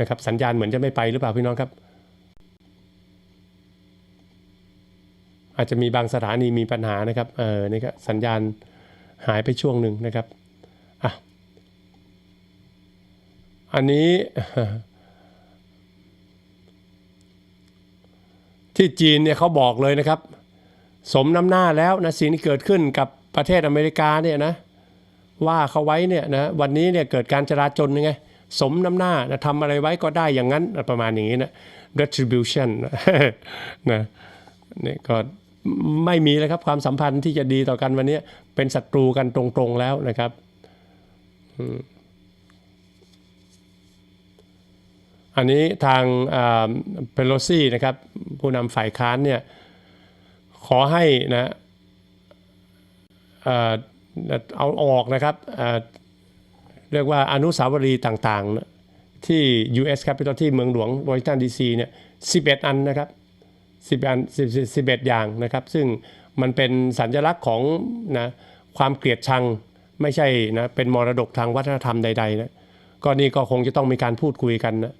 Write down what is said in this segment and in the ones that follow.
นะครับ สัญญาณเหมือนจะไม่ไปหรือเปล่าพี่น้องครับ อาจจะมีบางสถานีมีปัญหานะครับเออนี่ก็สัญญาณหายไปช่วงหนึ่งนะครับอะอันนี้ที่จีนเนี่ยเขาบอกเลยนะครับ สมน้ำหน้าแล้วนะสิ่งที่เกิดขึ้นกับประเทศอเมริกาเนี่ยนะว่าเขาไว้เนี่ยนะวันนี้เนี่ยเกิดการจราจนยังไง สมน้ำหน้านะทำอะไรไว้ก็ได้อย่างนั้นประมาณอย่างนี้นะ retribution นะนี่ก็ไม่มีแล้วครับความสัมพันธ์ที่จะดีต่อกันวันนี้เป็นศัตรูกันตรงๆแล้วนะครับอันนี้ทางเพโลซี่นะครับ ผู้นำฝ่ายค้านเนี่ยขอให้นะเอาออกนะครับ เรียกว่าอนุสาวรีย์ต่างๆ ที่ US Capitol ที่เมืองหลวงวอชิงตันดีซีเนี่ย11 อันนะครับ10อัน10 11 อย่างนะครับ ซึ่งมันเป็นสัญลักษณ์ของนะความเกลียดชังไม่ใช่นะเป็นมรดกทางวัฒนธรรมใดๆนะก็นี่ก็คงจะต้องมีการพูดคุยกันนะ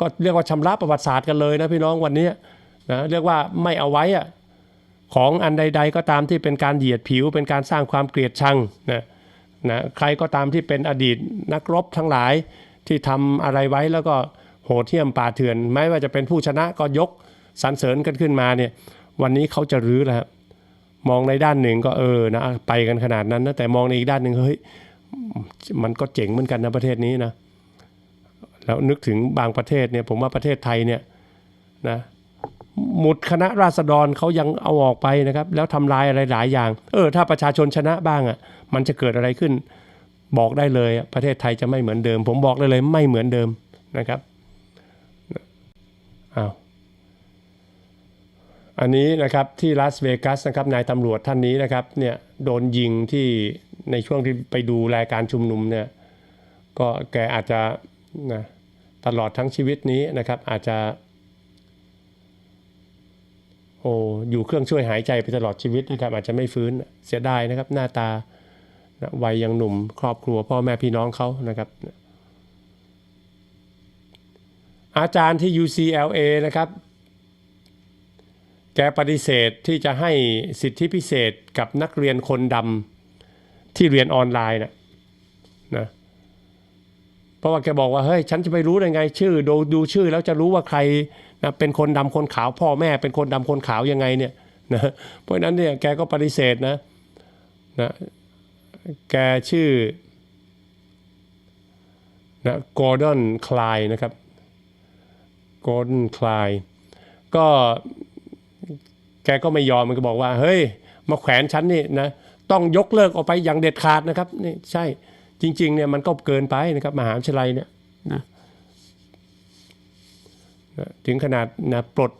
ก็เรียกว่าชำระประวัติศาสตร์กันเลยนะพี่น้องวันนี้นะเรียกว่าไม่เอาไว้อะของอันใด ๆ ก็ตามที่เป็นการเหยียดผิว เป็นการสร้างความเกลียดชังนะ นะใครก็ตามที่เป็นอดีตนักรบทั้งหลายที่ทำอะไรไว้แล้วก็โหดเหี้ยมป่าเถื่อนไม่ว่าจะเป็นผู้ชนะก็ยกสรรเสริญกันขึ้นมาเนี่ยวันนี้เขาจะรื้อแล้วมองในด้านหนึ่งก็เออนะไปกันขนาดนั้นนะแต่มองในอีกด้านหนึ่งเฮ้ยมันก็เจ๋งเหมือนกันนะประเทศนี้นะแล้วนึกถึงบางประเทศเนี่ยผมว่าประเทศไทยเนี่ยนะหมุดคณะราษฎรเขายังเอาออกไปนะครับ แล้วทำลายอะไรหลายอย่าง เออ ถ้าประชาชนชนะบ้างอะ มันจะเกิดอะไรขึ้น บอกได้เลยประเทศไทยจะไม่เหมือนเดิม ผมบอกได้เลยไม่เหมือนเดิมนะครับอ้าวอันนี้นะครับที่ลาสเวกัสนะครับนายตำรวจท่านนี้นะครับเนี่ยโดนยิงที่ในช่วงที่ไปดูรายการชุมนุมเนี่ยก็แกอาจจะนะตลอดทั้งชีวิตนี้นะครับอาจจะโอ้อยู่เครื่องช่วยหายใจไปตลอดชีวิตนะครับอาจจะไม่ฟื้นเสียดายนะครับหน้าตา วัยยังหนุ่มครอบครัวพ่อแม่พี่น้องเขานะครับ อาจารย์ที่ UCLA นะครับ แกปฏิเสธที่จะให้สิทธิพิเศษกับนักเรียนคนดำที่เรียนออนไลน์นะนะเพราะว่าแกบอกว่าเฮ้ยฉันจะไปรู้ได้ไงชื่อดูดูชื่อแล้วจะรู้ว่าใครนะเป็นคนดำคนขาวพ่อแม่เป็นคนดำคนขาวยังไงเนี่ยนะเพราะฉะนั้นเนี่ยแกก็ปฏิเสธนะนะ แกชื่อนะกอร์ดอนคลายนะครับกอร์ดอนคลายก็แกก็ไม่ยอมมันก็บอกว่า เฮ้ย มาแขวนฉันนี่นะต้องยกเลิกออกไปอย่างเด็ดขาดนะครับนี่ใช่จริงๆเนี่ยมันก็เกินไปนะครับมหาวิทยาลัยเนี่ยนะนะ ถึงขนาดนะปลด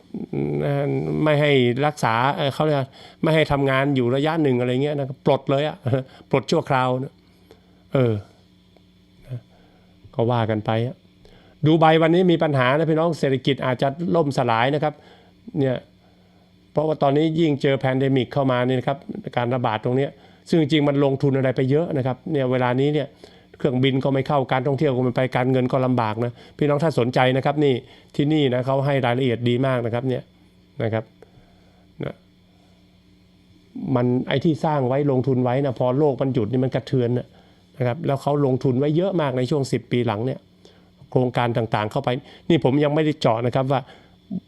ไม่ให้รักษาเขาเรียกไม่ให้ทำงานอยู่ระยะหนึ่งอะไรเงี้ยนะปลดเลยอะปลดชั่วคราวนะเออนะก็ว่ากันไป ดูใบวันนี้มีปัญหานะพี่น้องเศรษฐกิจอาจจะล่มสลายนะครับเนี่ยเพราะว่าตอนนี้ยิ่งเจอแพนเดมิกเข้ามาเนี่ยนะครับการระบาดตรงนี้ซึ่งจริงๆมันลงทุนอะไรไปเยอะนะครับเนี่ยเวลานี้เนี่ย เครื่องบินก็ไม่เข้าการท่องเที่ยวก็ไม่ไปการเงินก็ลำบากนะพี่น้องถ้าสนใจนะครับนี่ที่นี่นะเขาให้รายละเอียดดีมากนะครับเนี่ยนะครับนะมันไอ้ที่สร้างไว้ลงทุนไว้นะพอโลกมันหยุดนี่มันกระเทือนนะนะครับแล้วเขาลงทุนไว้เยอะมากในช่วง 10 ปีหลังเนี่ยโครงการต่างๆเข้าไป นี่ผมยังไม่ได้เจาะนะครับว่า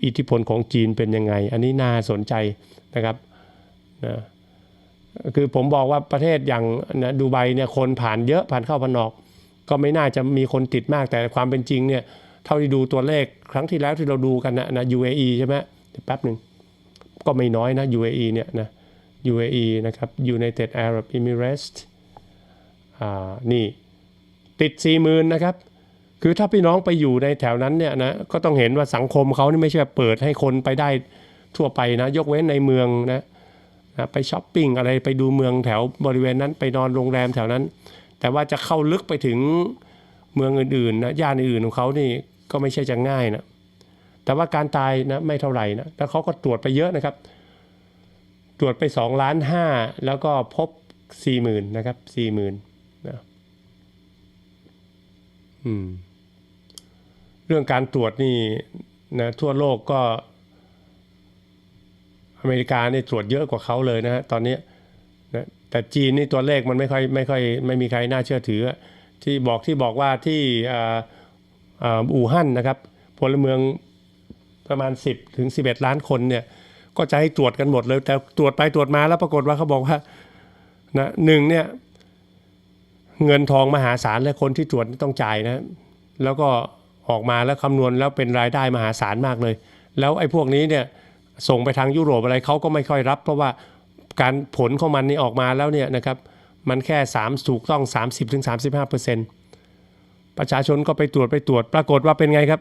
อิทธิพลของจีนเป็นยังไง อันนี้น่าสนใจนะครับนะ คือผมบอกว่าประเทศอย่างนะดูไบเนี่ยคนผ่านเยอะผ่านเข้าผ่านออก ก็ไม่น่าจะมีคนติดมากแต่ความเป็นจริงเนี่ยเท่าที่ดูตัวเลขครั้งที่แล้วที่เราดูกันนะนะ UAE ใช่ไหมแป๊บหนึ่งก็ไม่น้อยนะ UAE เนี่ยนะ UAE นะครับ United Arab Emirates อ่านี่ติด 40,000นะครับ คือถ้าพี่น้องไปอยู่ในแถวนั้นเนี่ยนะก็ต้องเห็นว่าสังคมเขานี่ไม่ใช่เปิดให้คนไปได้ทั่วไปนะ ยกเว้นในเมืองนะ นะไปช้อปปิ้งอะไรไปดูเมืองแถวบริเวณนั้นไปนอนโรงแรมแถวนั้น แต่ว่าจะเข้าลึกไปถึงเมืองอื่นๆนะย่านอื่นของเขานี่ก็ไม่ใช่จะง่ายนะแต่ว่าการตายนะไม่เท่าไหร่นะแล้วเขาก็ตรวจไปเยอะนะครับ ตรวจไป2ล้านห้าแล้วก็พบ4 0,000นะครับ4 0,000นะอืมเรื่องการตรวจนี่นะทั่วโลกก็ อเมริกาเนี่ยตรวจเยอะกว่าเขาเลยนะฮะตอนนี้นะแต่จีนนี่ตัวเลขมันไม่ค่อยไม่ค่อยไม่มีใครน่าเชื่อถือ ที่บอกที่บอกว่าที่อ่าอ่าอู่ฮั่นนะครับพลเมืองประมาณ 10 ถึง 11 ล้านคนเนี่ยก็จะให้ตรวจกันหมดเลย แต่ตรวจไปตรวจมาแล้วปรากฏว่าเขาบอกว่านะหนึ่งเนี่ยเงินทองมหาศาลและคนที่ตรวจต้องจ่ายนะ แล้วก็ออกมาแล้วคำนวณแล้วเป็นรายได้มหาศาลมากเลย แล้วไอ้พวกนี้เนี่ย ส่งไปทางยุโรปอะไรเขาก็ไม่ค่อยรับ เพราะว่าการผลของมันนี่ออกมาแล้วเนี่ยนะครับมันแค่ 3 ถูกต้อง 30-35%เปอร์เซ็นต์ประชาชนก็ไปตรวจไปตรวจ ปรากฏว่าเป็นไงครับ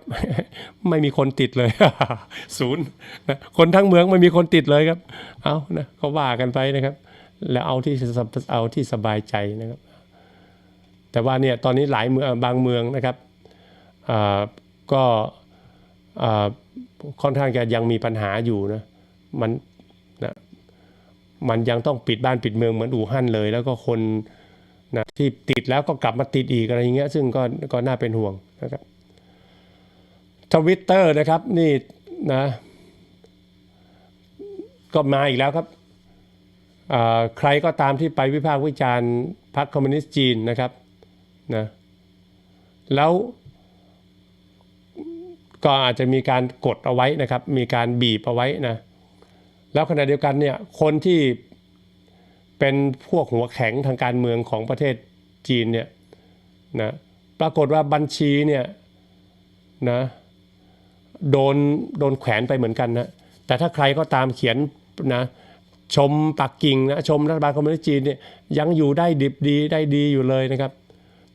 ไม่มีคนติดเลยศูนย์นะคนทั้งเมืองไม่มีคนติดเลยครับ เอานะก็ว่ากันไปนะครับ แล้วเอาที่เอาที่สบายใจนะครับ แต่ว่าเนี่ยตอนนี้หลายเมืองบางเมืองนะครับอ่าก็ ค่อนข้างจะยังมีปัญหาอยู่นะมันนะมันยังต้องปิดบ้านปิดเมืองเหมือนอู่ฮั่นเลย แล้วก็คนนะที่ติดแล้วก็กลับมาติดอีกอะไรอย่างเงี้ยซึ่งก็ก็น่าเป็นห่วงนะครับทวิตเตอร์นะครับนี่นะก็มาอีกแล้วครับใครก็ตามที่ไปวิพากษ์วิจารณ์พรรคคอมมิวนิสต์จีนนะครับนะแล้ว ก็อาจจะมีการกดเอาไว้นะครับ มีการบีบเอาไว้นะ แล้วขณะเดียวกันเนี่ยคนที่เป็นพวกหัวแข็งทางการเมืองของประเทศจีนเนี่ยนะปรากฏว่าบัญชีเนี่ยนะโดนโดนแขวนไปเหมือนกันนะแต่ถ้าใครก็ตามเขียนนะชมปักกิ่งนะชมรัฐบาลคอมมิวนิสต์จีนเนี่ยยังอยู่ได้ดิบดีได้ดีอยู่เลยนะครับ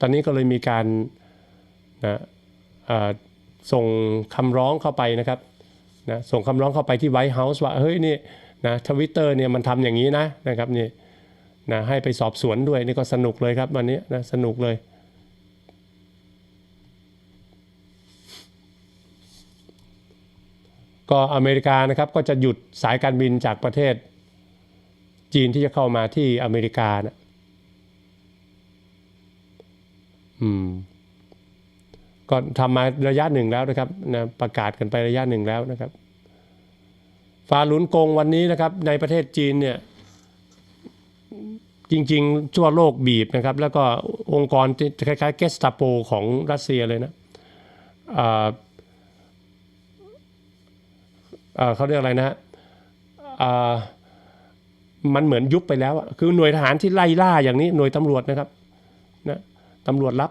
ตอนนี้ก็เลยมีการนะเอ่อ ส่งคำร้องเข้าไปนะครับนะส่งคำร้องเข้าไปที่ไวท์เฮาส์ว่าเฮ้ยนี่นะทวิตเตอร์เนี่ยมันทำอย่างนี้นะนะครับนี่นะให้ไปสอบสวนด้วยนี่ก็สนุกเลยครับวันนี้นะสนุกเลย ก็อเมริกานะครับก็จะหยุดสายการบินจากประเทศ จีนที่จะเข้ามาที่อเมริกานะอืม ก็ทำมาระยะหนึ่งแล้วนะครับนะประกาศกันไประยะหนึ่งแล้วนะครับฟาหลุนกงวันนี้นะครับในประเทศจีนเนี่ยจริงๆทั่วโลกบีบนะครับ แล้วก็องค์กรคล้ายๆเกสตาโปของรัสเซียเลยนะเขาเรียกอะไรนะฮะมันเหมือนยุบไปแล้วอะคือหน่วยทหารที่ไล่ล่าอย่างนี้หน่วยตำรวจนะครับนะตำรวจรับ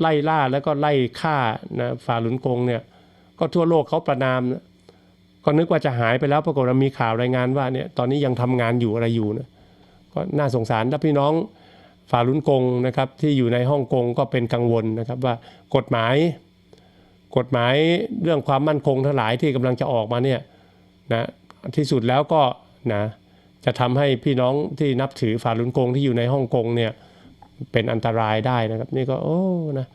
ไล่ล่าแล้วก็ไล่ฆ่านะฝ่าหลุนกงเนี่ยก็ทั่วโลกเขาประนามนะก็นึกว่าจะหายไปแล้วปรากฏว่ามีข่าวรายงานว่าเนี่ยตอนนี้ยังทำงานอยู่อะไรอยู่นะก็น่าสงสารถ้าพี่น้องฝ่าลุนกงนะครับที่อยู่ในฮ่องกงก็เป็นกังวลนะครับว่ากฎหมาย กฎหมายเรื่องความมั่นคงทั้งหลายที่กำลังจะออกมาเนี่ยนะที่สุดแล้วก็นะจะทำให้พี่น้องที่นับถือฝ่าลุนกงที่อยู่ในฮ่องกงเนี่ย เป็นอันตรายได้นะครับ นี่ก็โอ้นะ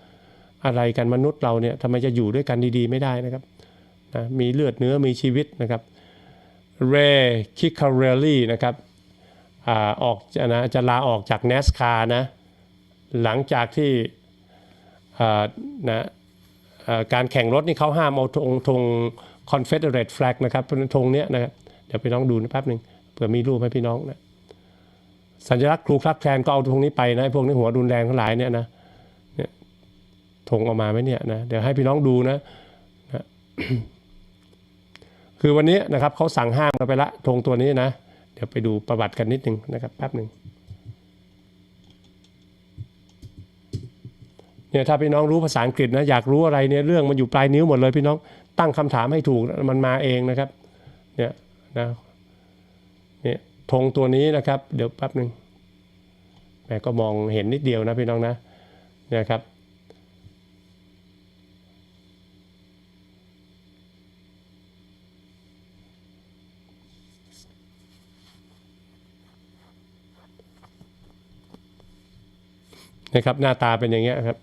อะไรกันมนุษย์เราเนี่ยทำไมจะอยู่ด้วยกันดีๆ ไม่ได้นะครับนะมีเลือดเนื้อมีชีวิตนะครับเรคิคาเรลลี่นะครับอาออกนะจะลาออกจาก NASCAR นะหลังจากที่อ่านะการแข่งรถนี่เขาห้ามเอาธงธง Confederate flag นะครับธงเนี้ยนะครับเดี๋ยวไปน้องดูนะแป๊บหนึ่งเผื่อมีรูปให้พี่น้องนะ สัญลักษณ์ครูคลักแคลนก็เอาตรงนี้ไปนะไอ้พวกนี้หัวรุนแรงทั้งหลายเนี่ยนะเนี่ยธงออกมาไหมเนี่ยนะเดี๋ยวให้พี่น้องดูนะนะคือวันนี้นะครับเขาสั่งห้ามกันไปละธงตัวนี้นะ เดี๋ยวไปดูประวัติกันนิดนึงนะครับแป๊บหนึ่งเนี่ยถ้าพี่น้องรู้ภาษาอังกฤษนะอยากรู้อะไรเนี่ยเรื่องมันอยู่ปลายนิ้วหมดเลยพี่น้องตั้งคำถามให้ถูกมันมาเองนะครับ เนี่ยนะเนี่ย ธงตัวนี้นะครับ เดี๋ยวแป๊บหนึ่งแหมก็มองเห็นนิดเดียวนะพี่น้องนะเนี่ยครับ นะครับหน้าตาเป็นอย่างเงี้ยครับ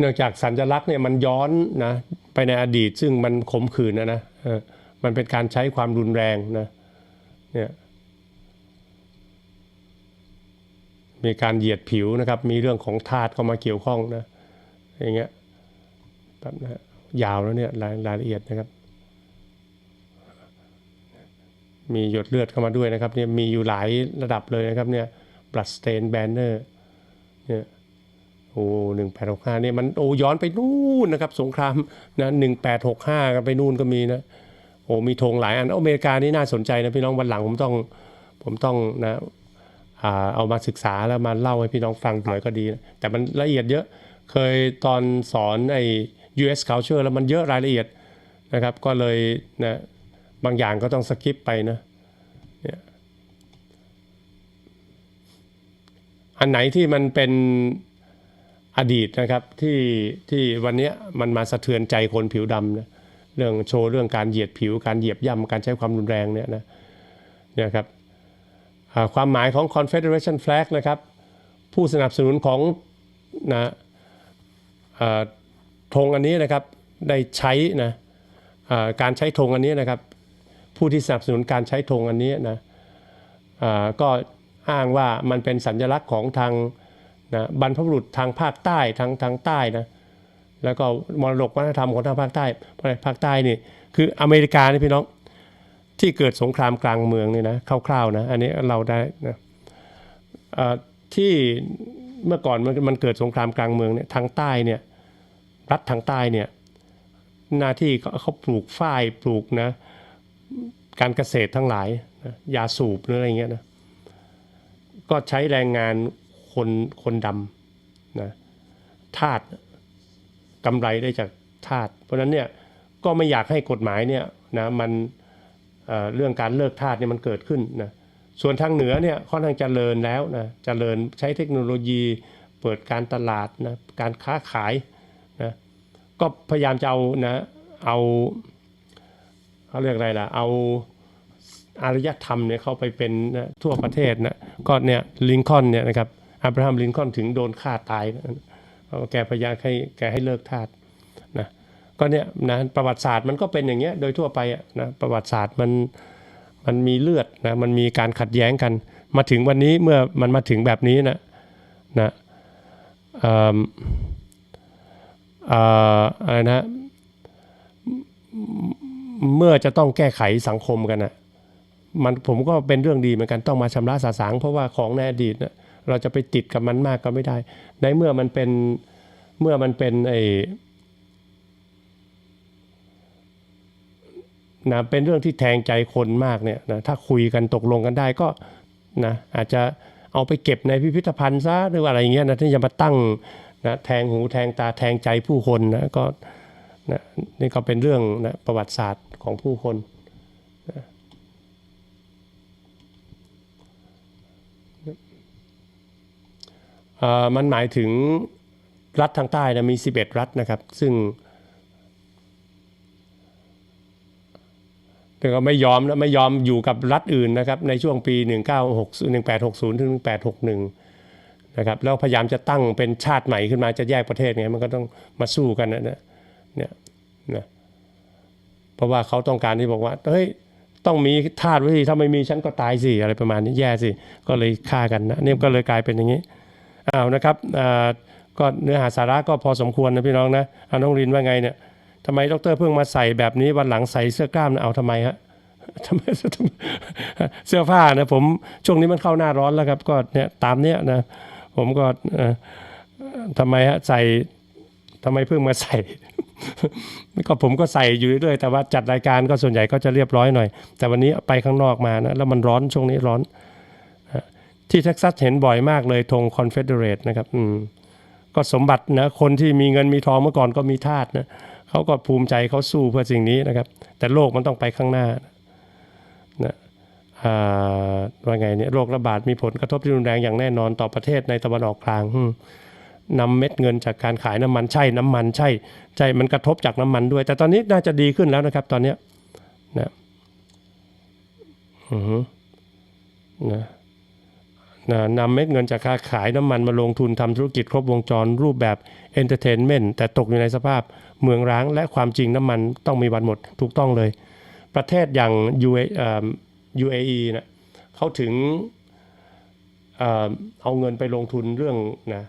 เนื่องจากสัญลักษณ์เนี่ยมันย้อนนะไปในอดีตซึ่งมันขมขื่นนะนะมันเป็นการใช้ความรุนแรงนะเนี่ยมีการเหยียดผิวนะครับ มีเรื่องของธาตุเข้ามาเกี่ยวข้องนะอย่างเงี้ยแบบนะฮะยาวแล้วเนี่ยรายรายละเอียดนะครับ มีหยดเลือดเข้ามาด้วยนะครับเนี่ยมีอยู่หลายระดับเลยนะครับเนี่ย blood stain banner เนี่ย โอ้หนึ่งแปดหกห้าเนี่ยมันโอ้ย้อนไปนู่นนะครับ สงครามนะหนึ่งแปดหกห้ากันไปนู่นก็มีนะโอ้มีธงหลายอันอเมริกานี่น่าสนใจนะพี่น้องวันหลังผมต้องผมต้องนะเอามาศึกษาแล้วมาเล่าให้พี่น้องฟังหน่อยก็ดี แต่มันละเอียดเยอะเคยตอนสอนไอ้ US culture แล้วมันเยอะรายละเอียดนะครับ ก็เลยนะบางอย่างก็ต้องสกิปไปนะอันไหนที่มันเป็น อดีตนะครับที่ที่วันนี้มันมาสะเทือนใจคนผิวดำนะเรื่องโชว์เรื่องการเหยียดผิว การเหยียบย่ำการใช้ความรุนแรงเนี่ยนะเนี่ยครับความหมายของ Confederation Flag นะครับผู้สนับสนุนของนะอ่าธงอันนี้นะครับได้ใช้นะอ่าการใช้ธงอันนี้นะครับผู้ที่สนับสนุนการใช้ธงอันนี้นะอ่าก็อ้างว่ามันเป็นสัญลักษณ์ของทาง นะบรรพบุรุษทางภาคใต้ทางทางใต้นะแล้วก็มรดกวัฒนธรรมของทางภาคใต้ภาคใต้นี่คืออเมริกานี่พี่น้องที่เกิดสงครามกลางเมืองนี่นะคร่าวๆนะอันนี้เราได้นะที่เมื่อก่อนมันมันเกิดสงครามกลางเมืองเนี่ยทางใต้เนี่ยรัฐทางใต้เนี่ยหน้าที่เขาเขาปลูกฝ้ายปลูกนะการเกษตรทั้งหลายนะยาสูบหรืออะไรเงี้ยนะก็ใช้แรงงาน คนคนดำนะทาสกำไรได้จากทาสเพราะนั้นเนี่ยก็ไม่อยากให้กฎหมายเนี่ยนะมันเเรื่องการเลิกทาสเนี่ยมันเกิดขึ้นนะส่วนทางเหนือเนี่ยค่อนข้างเจริญแล้วนะเจริญใช้เทคโนโลยีเปิดการตลาดนะการค้าขายนะก็พยายามจะเอานะเอาเขาเรียกอะไรล่ะเอาอารยธรรมเนี่ยเข้าไปเป็นนะทั่วประเทศนะก็เนี่ยลิงคอนเนี่ยนะครับ อับราฮัมลินคอนถึงโดนฆ่าตายแกพยายามให้แกให้เลิกทาสนะก็เนี่ยนะประวัติศาสตร์มันก็เป็นอย่างเงี้ยโดยทั่วไปอะนะประวัติศาสตร์มันมันมีเลือดนะมันมีการขัดแย้งกัน มาถึงวันนี้เมื่อมันมาถึงแบบนี้นะนะอ่อเอ่ออะไรนะเมื่อจะต้องแก้ไขสังคมกันนะมันผมก็เป็นเรื่องดีเหมือนกันต้องมาชำระสาสางเพราะว่าของในอดีตนะ เราจะไปติดกับมันมากก็ไม่ได้ ในเมื่อมันเป็นเมื่อมันเป็นไอนะเป็นเรื่องที่แทงใจคนมากเนี่ยนะถ้าคุยกันตกลงกันได้ก็นะอาจจะเอาไปเก็บในพิพิธภัณฑ์ซะหรืออะไรอย่างเงี้ยนะที่จะมาตั้งนะแทงหูแทงตาแทงใจผู้คนนะก็นะนี่ก็เป็นเรื่องนะประวัติศาสตร์ของผู้คนนะเอ่อ มันหมายถึงรัฐทางใต้นะมี 11 รัฐนะครับ ซึ่งแต่ก็ไม่ยอมนะไม่ยอมอยู่กับรัฐอื่นนะครับ ในช่วงปี 1960 1860 ถึง 1861 นะครับ แล้วพยายามจะตั้งเป็นชาติใหม่ขึ้นมาจะแยกประเทศไงมันก็ต้องมาสู้กันนะเนี่ยเนี่ยนะเพราะว่าเขาต้องการที่บอกว่าเฮ้ยต้องมีทาสไว้สิถ้าไม่มีฉันก็ตายสิอะไรประมาณนี้แย่สิก็เลยฆ่ากันนะเนี่ยก็เลยกลายเป็นอย่างนี้ อ้าวนะครับก็เนื้อหาสาระก็พอสมควรนะพี่น้องนะอาน้องรินว่าไงเนี่ยทำไมดรเพิ่งมาใส่แบบนี้วันหลังใส่เสื้อกล้ามนะเอาทำไมฮะทำไมเสื้อผ้านะผมช่วงนี้มันเข้าหน้าร้อนแล้วครับ ก็เนี่ยตามเนี้ยนะผมก็เอ่อทำไมฮะใส่ทำไมเพิ่งมาใส่ก็ผมก็ใส่อยู่เรื่อยแต่ว่าจัดรายการก็ส่วนใหญ่ก็จะเรียบร้อยหน่อย แต่วันนี้ไปข้างนอกมานะแล้วมันร้อนช่วงนี้ร้อน ที่เท็กซัสเห็นบ่อยมากเลยธงคอนเฟเดเรตนะครับอืมก็สมบัตินะคนที่มีเงินมีทองเมื่อก่อนก็มีทาสนะเขาก็ภูมิใจเขาสู้เพื่อสิ่งนี้นะครับ แต่โลกมันต้องไปข้างหน้านะอ่าว่าไงเนี่ยโรคระบาดมีผลกระทบที่รุนแรงอย่างแน่นอนต่อประเทศในตะวันออกกลางนำเม็ดเงินจากการขายน้ำมันใช่น้ำมันใช่ใช่มันกระทบจากน้ำมันด้วย แต่ตอนนี้น่าจะดีขึ้นแล้วนะครับ ตอนเนี้นะอือนะ นะนำเม็ดเงินจากการขายน้ำมันมาลงทุนทำธุรกิจครบวงจรรูปแบบเอนเตอร์เทนเมนต์แต่ตกอยู่ในสภาพเมืองร้างและความจริงน้ำมันต้องมีวันหมดถูกต้องเลย ประเทศอย่าง UA เอ่อ UAE นะเขาถึงเอ่อเอาเงินไปลงทุนเรื่องนะ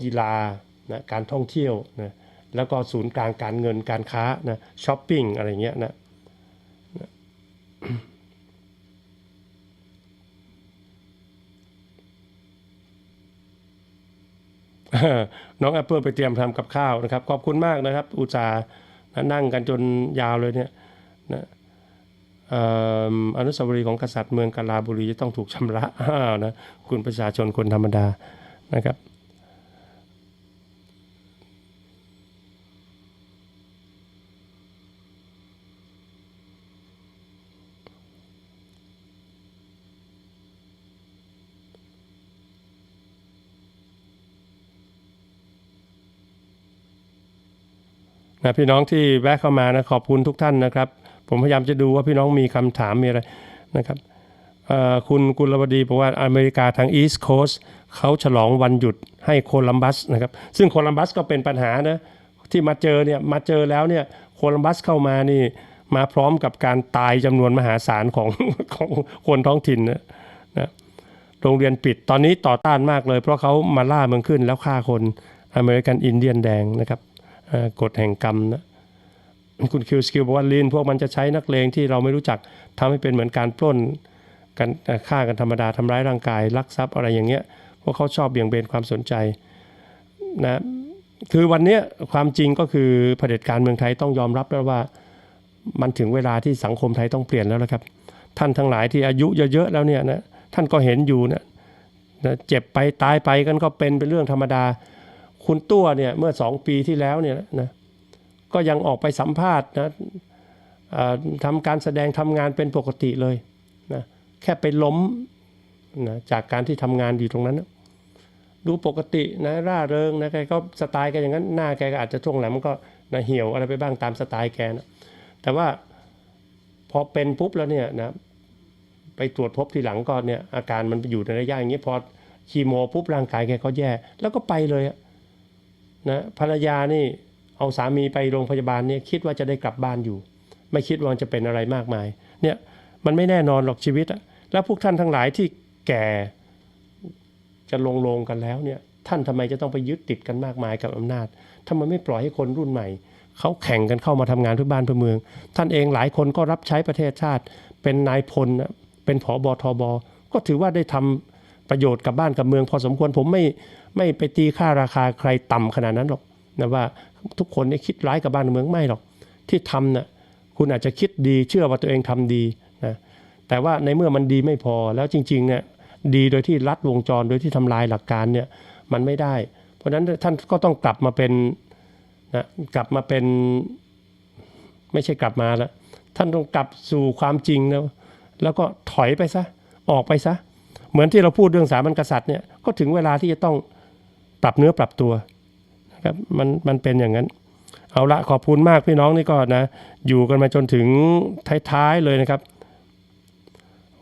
กีฬานะการท่องเที่ยวนะแล้วก็ศูนย์กลางการเงินการค้านะช้อปปิ้งอะไรเงี้ยนะ น้องแอปเปิลไปเตรียมทำกับข้าวนะครับ ขอบคุณมากนะครับ อุตส่าห์นั่งกันจนยาวเลยเนี่ยนะเอ่ออนุสาวรีย์ของกษัตริย์เมืองกาลาบุรีจะต้องถูกชำระอ้าวนะคุณประชาชนคนธรรมดานะครับ นะพี่น้องที่แวะเข้ามานะขอบคุณทุกท่านนะครับ ผมพยายามจะดูว่าพี่น้องมีคำถามมีอะไรนะครับคุณกุลวดีบอกว่าอเมริกาทาง East Coast เขาฉลองวันหยุดให้โคลัมบัสนะครับ ซึ่งโคลัมบัสก็เป็นปัญหานะที่มาเจอเนี่ยมาเจอแล้วเนี่ยโคลัมบัสเข้ามานี่มาพร้อมกับการตายจำนวนมหาศาลของของคนท้องถิ่นนะนะโรงเรียนปิดตอนนี้ต่อต้านมากเลย เพราะเขามาล่าเมืองขึ้นแล้วฆ่าคนอเมริกันอินเดียนแดงนะครับ กฎแห่งกรรมนะคุณคิวสกิลบอกว่าลีนพวกมันจะใช้นักเลงที่เราไม่รู้จักทำให้เป็นเหมือนการปล้นกันฆ่ากันธรรมดาทำร้ายร่างกายลักทรัพย์อะไรอย่างเงี้ยเพราะเขาชอบเบี่ยงเบนความสนใจนะคือวันนี้ความจริงก็คือเผด็จการเมืองไทยต้องยอมรับแล้วว่ามันถึงเวลาที่สังคมไทยต้องเปลี่ยนแล้วนะครับ ท่านทั้งหลายที่อายุเยอะๆแล้วเนี่ยนะท่านก็เห็นอยู่นะนะเจ็บไปตายไปกันก็เป็นเป็นเรื่องธรรมดา คุณตัวเนี่ยเมื่อสองปีที่แล้วเนี่ยนะก็ยังออกไปสัมภาษณ์นะทำการแสดงทำงานเป็นปกติเลยนะแค่ไปล้มนะจากการที่ทำงานอยู่ตรงนั้นนะดูปกตินะร่าเริงนะแกก็สไตล์แกอย่างนั้นหน้าแกก็อาจจะช่วงหลังมันก็นะเหี่ยวอะไรไปบ้างตามสไตล์แกนะแต่ว่าพอเป็นปุ๊บแล้วเนี่ยนะไปตรวจพบทีหลังก็เนี่ยอาการมันอยู่ในระยะอย่างนี้พอคีโมปุ๊บร่างกายแกก็แย่ แล้วก็ไปเลยอะ นะภรรยานี่เอาสามีไปโรงพยาบาลเนี่ยคิดว่าจะได้กลับบ้านอยู่ ไม่คิดว่าจะเป็นอะไรมากมายเนี่ยมันไม่แน่นอนหรอกชีวิตอะแล้วพวกท่านทั้งหลายที่แก่จะลงลงกันแล้วเนี่ยท่านทำไมจะต้องไปยึดติดกันมากมายกับอำนาจทำไมไม่ปล่อยให้คนรุ่นใหม่เขาแข่งกันเข้ามาทำงานเพื่อบ้านเพื่อเมือง ท่านเองหลายคนก็รับใช้ประเทศชาติ เป็นนายพลเป็นผอบอทบก็ถือว่าได้ทำประโยชน์กับบ้านกับเมือง พอสมควรผมไม่ ไม่ไปตีค่าราคาใครต่ำขนาดนั้นหรอกนะว่าทุกคนนี่คิดร้ายกับบ้านเมืองไม่หรอก ที่ทำนะ่ะคุณอาจจะคิดดีเชื่อว่าตัวเองทำดีนะแต่ว่าในเมื่อมันดีไม่พอแล้วจริงๆเนี่ยดีโดยที่รัดวงจรโดยที่ทำลายหลักการเนี่ยมันไม่ได้ เพราะฉะนั้นท่านก็ต้องกลับมาเป็นนะกลับมาเป็นไม่ใช่กลับมาแล้วท่านต้องกลับสู่ความจริงนะแล้วก็ถอยไปซะออกไปซะ เหมือนที่เราพูดเรื่องสามัญกษัตริย์เนี่ยก็ถึงเวลาที่จะต้อง ปรับเนื้อปรับตัวนะครับมันมันเป็นอย่างนั้น เอาละขอบคุณมากพี่น้องนี่ก็นะ อยู่กันมาจนถึงท้ายๆเลยนะครับ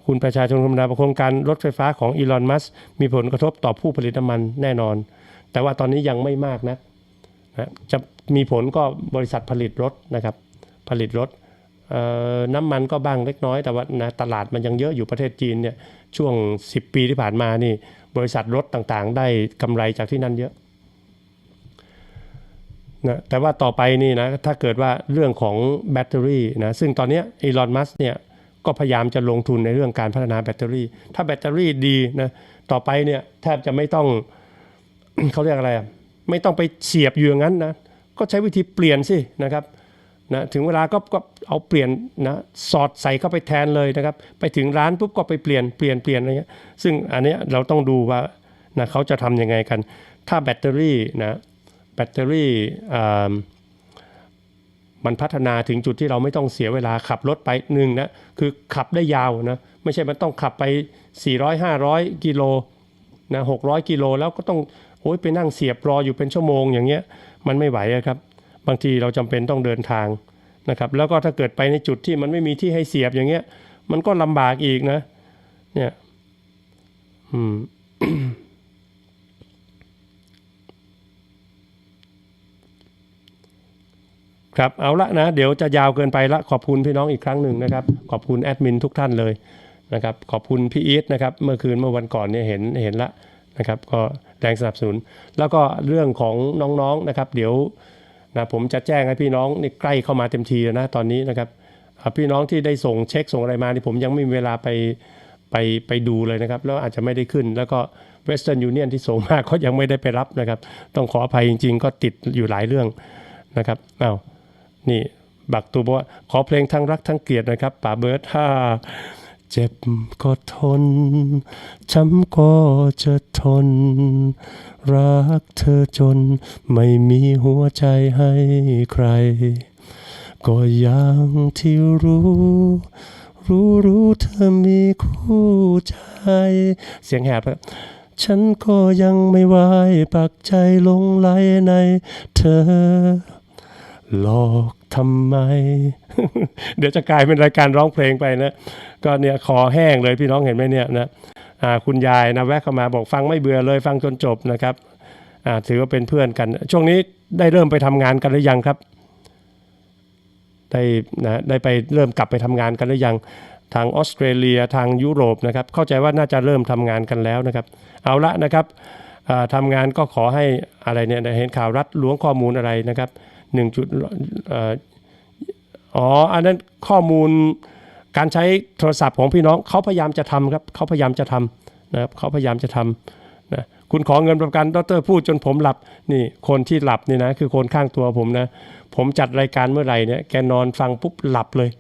คุณประชาชนธรรมดาโครงการรถไฟฟ้าของอีลอนมัสมีผลกระทบต่อผู้ผลิตน้ำมันแน่นอน แต่ว่าตอนนี้ยังไม่มากนะนะจะมีผลก็บริษัทผลิตรถนะครับ ผลิตรถเอ่อน้ำมันก็บ้างเล็กน้อยแต่ว่านะตลาดมันยังเยอะอยู่ประเทศจีนเนี่ยช่วง 10 ปีที่ผ่านมานี่ บริษัทรถต่างๆ ได้กำไรจากที่นั่นเยอะนะแต่ว่าต่อไปนี่นะถ้าเกิดว่าเรื่องของแบตเตอรี่นะซึ่งตอนนี้อีลอนมัสเนี่ยก็พยายามจะลงทุนในเรื่องการพัฒนาแบตเตอรี่ ถ้าแบตเตอรี่ดีนะต่อไปเนี่ยแทบจะไม่ต้องเขาเรียกอะไร ไม่ต้องไปเสียบอยู่อย่างนั้นนะก็ใช้วิธีเปลี่ยนสินะครับ นะถึงเวลาก็ก็เอาเปลี่ยนนะสอดใส่เข้าไปแทนเลยนะครับ ไปถึงร้านปุ๊บก็ไปเปลี่ยนเปลี่ยนเปลี่ยนอะไรเงี้ยซึ่งอันนี้เราต้องดูว่านะเขาจะทำยังไงกัน ถ้าแบตเตอรี่นะแบตเตอรี่มันพัฒนาถึงจุดที่เราไม่ต้องเสียเวลาขับรถไปหนึ่งนะคือขับได้ยาวนะไม่ใช่มันต้องขับไป 400 500 กิโลนะ600 กิโลแล้วก็ต้องโอ้ยไปนั่งเสียบรออยู่เป็นชั่วโมงอย่างเงี้ยมันไม่ไหวครับ บางทีเราจำเป็นต้องเดินทางนะครับ แล้วก็ถ้าเกิดไปในจุดที่มันไม่มีที่ให้เสียบอย่างเงี้ย มันก็ลำบากอีกนะ เนี่ย อืมครับเอาละนะ เดี๋ยวจะยาวเกินไปละขอบคุณพี่น้องอีกครั้งหนึ่งนะครับ ขอบคุณแอดมินทุกท่านเลยนะครับ ขอบคุณพี่อีทนะครับ เมื่อคืนเมื่อวันก่อนเนี่ยเห็นเห็นละนะครับ ก็แรงสนับสนุน แล้วก็เรื่องของน้องๆนะครับ เดี๋ยว นะผมจะแจ้งให้พี่น้องนี่ใกล้เข้ามาเต็มทีแล้วนะตอนนี้นะครับพี่น้องที่ได้ส่งเช็คส่งอะไรมานี่ผมยังไม่มีเวลาไปไปไปดูเลยนะครับ แล้วอาจจะไม่ได้ขึ้น แล้วก็ Western Union ที่ส่งมาก็ยังไม่ได้ไปรับนะครับ ต้องขออภัยจริง ๆ ก็ติดอยู่หลายเรื่องนะครับอ้าวนี่บักตูบอกว่าขอเพลงทั้งรักทั้งเกลียดนะครับป๋าเบิร์ดถ้า เจ็บก็ทน ช้ำก็จะทน รักเธอจน ไม่มีหัวใจให้ใคร ก็อย่างที่รู้ รู้รู้เธอมีคู่ใจ เสียงแหบฉันก็ยังไม่ไหวปักใจลงไหลในเธอ หลอกทำไม เดี๋ยวจะกลายเป็นรายการร้องเพลงไปนะ ก็เนี่ยคอแห้งเลยพี่น้องเห็นไหมเนี่ยนะคุณยายนะแวะเข้ามาบอกฟังไม่เบื่อเลยฟังจนจบนะครับถือว่าเป็นเพื่อนกัน ช่วงนี้ได้เริ่มไปทำงานกันหรือยังครับได้นะได้ไปเริ่มกลับไปทำงานกันหรือยังทางออสเตรเลียทางยุโรปนะครับเข้าใจว่าน่าจะเริ่มทำงานกันแล้วนะครับ เอาละนะครับทำงานก็ขอให้อะไรเนี่ยเห็นข่าวรัฐล้วงข้อมูลอะไรนะครับ หนึ่งจุดอ๋ออันนั้นข้อมูลการใช้โทรศัพท์ของพี่น้องเขาพยายามจะทำครับเขาพยายามจะทำนะครับเขาพยายามจะทำนะคุณขอเงินประกันดรพูดจนผมหลับนี่คนที่หลับนี่นะคือคนข้างตัวผมนะผมจัดรายการเมื่อไหร่เนี่ยแกนอนฟังปุ๊บหลับเลย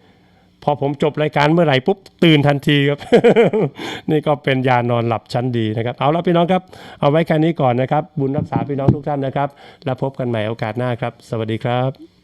พอผมจบรายการเมื่อไหร่ปุ๊บตื่นทันทีครับ นี่ก็เป็นยานอนหลับชั้นดีนะครับ เอาละพี่น้องครับ เอาไว้แค่นี้ก่อนนะครับ บุญรักษาพี่น้องทุกท่านนะครับ แล้วพบกันใหม่โอกาสหน้าครับ สวัสดีครับ